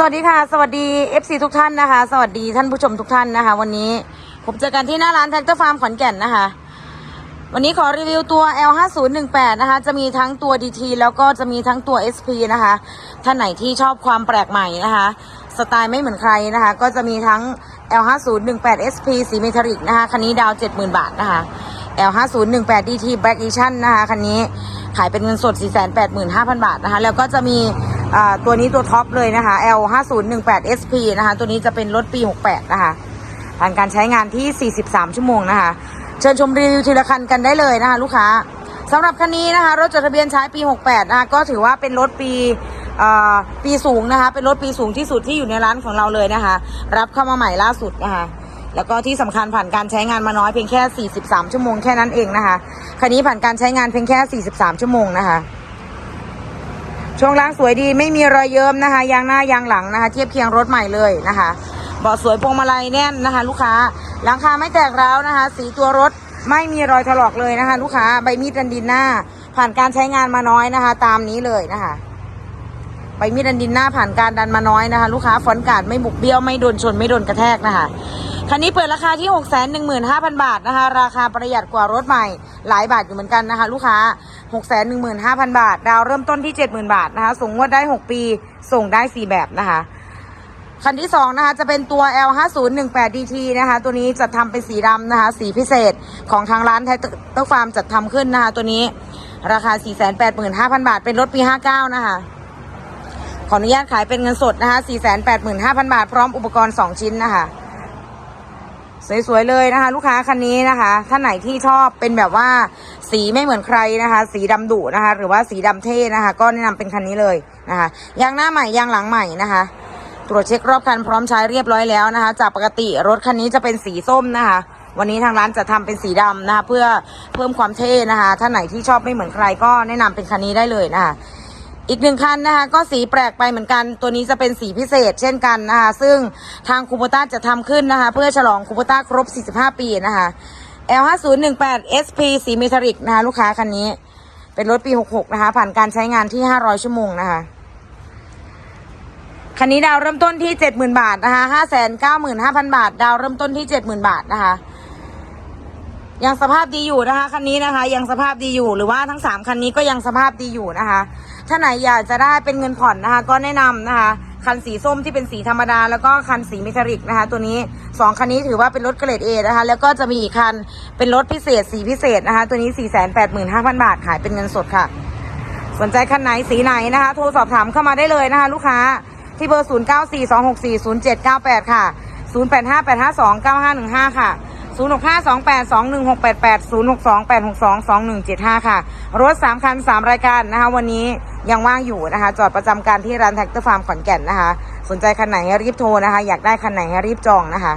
สวัสดีค่ะ สวัสดี FC ทุกท่านนะคะ สวัสดีท่านผู้ชมทุกท่านนะคะ วันนี้ผมเจอกันที่หน้าร้านแท็กเตอร์ฟาร์มขอนแก่นนะคะ วันนี้ขอรีวิวตัว L5018 นะคะ จะมีทั้งตัว DT แล้วก็จะมีทั้งตัว SP นะคะ ท่านไหนที่ชอบความแปลกใหม่นะคะ สไตล์ไม่เหมือนใครนะคะ ก็จะมีทั้ง L5018 SP สีเมทัลิกนะคะ คันนี้ดาว 70,000 บาทนะคะ L5018 DT Black Edition นะคะ คันนี้ขายเป็นเงินสด 485,000 บาทนะคะ แล้วก็จะมี ตัวนี้ตัวท็อปเลยนะคะ L5018 SP นะคะ ตัวนี้จะเป็นรถปี 68 นะคะผ่านการใช้งานที่ 43 ชั่วโมงนะคะ เชิญชมรีวิวทีละคันกันได้เลยนะคะ ลูกค้าสำหรับคันนี้นะคะ รถจดทะเบียนใช้ปี 68 นะคะ ก็ถือว่าเป็นรถปีอ่อปีสูงนะคะ เป็นรถปีสูงที่สุดที่อยู่ในร้านของเราเลยนะคะ รับเข้ามาใหม่ล่าสุดนะคะแล้วก็ที่สำคัญผ่านการใช้งานมาน้อยเพียงแค่ 43 ชั่วโมงแค่นั้นเองนะคะคันนี้ผ่านการใช้งานเพียงแค่ 43 ชั่วโมงนะคะ ช่วงล่างสวยดีไม่มีรอยเยิ้มนะคะยางหน้ายางหลังนะคะ เทียบเคียงรถใหม่เลยนะคะเบาะสวยพวงมาลัยแน่นนะคะ ลูกค้าหลังคาไม่แตกร้าวนะคะ สีตัวรถไม่มีรอยถลอกเลยนะคะ ลูกค้าใบมีดดันดินหน้า ผ่านการใช้งานมาน้อยนะคะ ตามนี้เลยนะคะ ใบมีดดันดินหน้าผ่านการดันมาน้อยนะคะ ลูกค้าฟอนการ์ดไม่บุกเบี้ยวไม่โดนชนไม่โดนกระแทกนะคะคันนี้เปิดราคาที่ 6 1 5 0 0 0 บาทนะคะ ราคาประหยัดกว่ารถใหม่หลายบาทอยู่เหมือนกันนะคะ ลูกค้า 6 1 5 0 0 0 บาท ดาวเริ่มต้นที่ 70,000 บาทนะคะ ส่งงวดได้ 6 ปี ส่งได้ 4 แบบนะคะ คันที่ 2 นะคะ จะเป็นตัว L5018 DT นะคะ ตัวนี้จะทำเป็นสีดำนะคะ สีพิเศษของทางร้านไทเตอร์ฟาร์มจัดทำขึ้นนะคะ ตัวนี้ราคา 485,000 บาท เป็นรถปี 59 นะคะ ขออนุญาตขายเป็นเงินสดนะคะ485,000 บาท พร้อมอุปกรณ์ 2 ชิ้นนะคะ สวย ๆ เลยนะคะ ลูกค้าคันนี้นะคะ ท่านไหนที่ชอบเป็นแบบว่าสีไม่เหมือนใครนะคะ สีดำดุนะคะ หรือว่าสีดำเท่นะคะ ก็แนะนำเป็นคันนี้เลยนะคะ ยางหน้าใหม่ ยางหลังใหม่นะคะตรวจเช็ครอบคันพร้อมใช้เรียบร้อยแล้วนะคะ จากปกติรถคันนี้จะเป็นสีส้มนะคะ วันนี้ทางร้านจะทำเป็นสีดำนะคะ เพื่อเพิ่มความเท่นะคะ ท่านไหนที่ชอบไม่เหมือนใครก็แนะนำเป็นคันนี้ได้เลยนะคะ อีกหนึ่งคันนะคะก็สีแปลกไปเหมือนกัน ตัวนี้จะเป็นสีพิเศษเช่นกันนะคะซึ่งทางคูโบต้าจะทำขึ้นนะคะ เพื่อฉลองคูโบต้าครบ 45 ปีนะคะ L5018 SP สีเมทัลิกนะคะลูกค้าคันนี้ เป็นรถปี 66 นะคะ ผ่านการใช้งานที่ 500 ชั่วโมงนะคะคันนี้ดาวเริ่มต้นที่ 70,000 บาทนะคะ595,000 บาท ดาวเริ่มต้นที่ 70,000 บาทนะคะ ยังสภาพดีอยู่นะคะ คันนี้นะคะ ยังสภาพดีอยู่หรือว่าทั้งสามคันนี้ก็ยังสภาพดีอยู่นะคะ ถ้าไหนอยากจะได้เป็นเงินผ่อนนะคะ ก็แนะนำนะคะ คันสีส้มที่เป็นสีธรรมดา แล้วก็คันสีเมทัลิกนะคะ ตัวนี้สองคันนี้ถือว่าเป็นรถเกรดเอนะคะ แล้วก็จะมีอีกคันเป็นรถพิเศษสีพิเศษนะคะ ตัวนี้ 485,000 บาทขายเป็นเงินสดค่ะ สนใจคันไหนสีไหนนะคะ โทรสอบถามเข้ามาได้เลยนะคะ ลูกค้าที่เบอร์ 0942640798 ค่ะ 0858529515 ค่ะ 0652821688 0628622175 ค่ะ รถ 3 คัน 3 รายการนะคะ วันนี้ยังว่างอยู่นะคะ จอดประจำการที่ร้านแท็กเตอร์ฟาร์มขอนแก่นนะคะ สนใจคันไหนให้รีบโทรนะคะ อยากได้คันไหนให้รีบจองนะคะ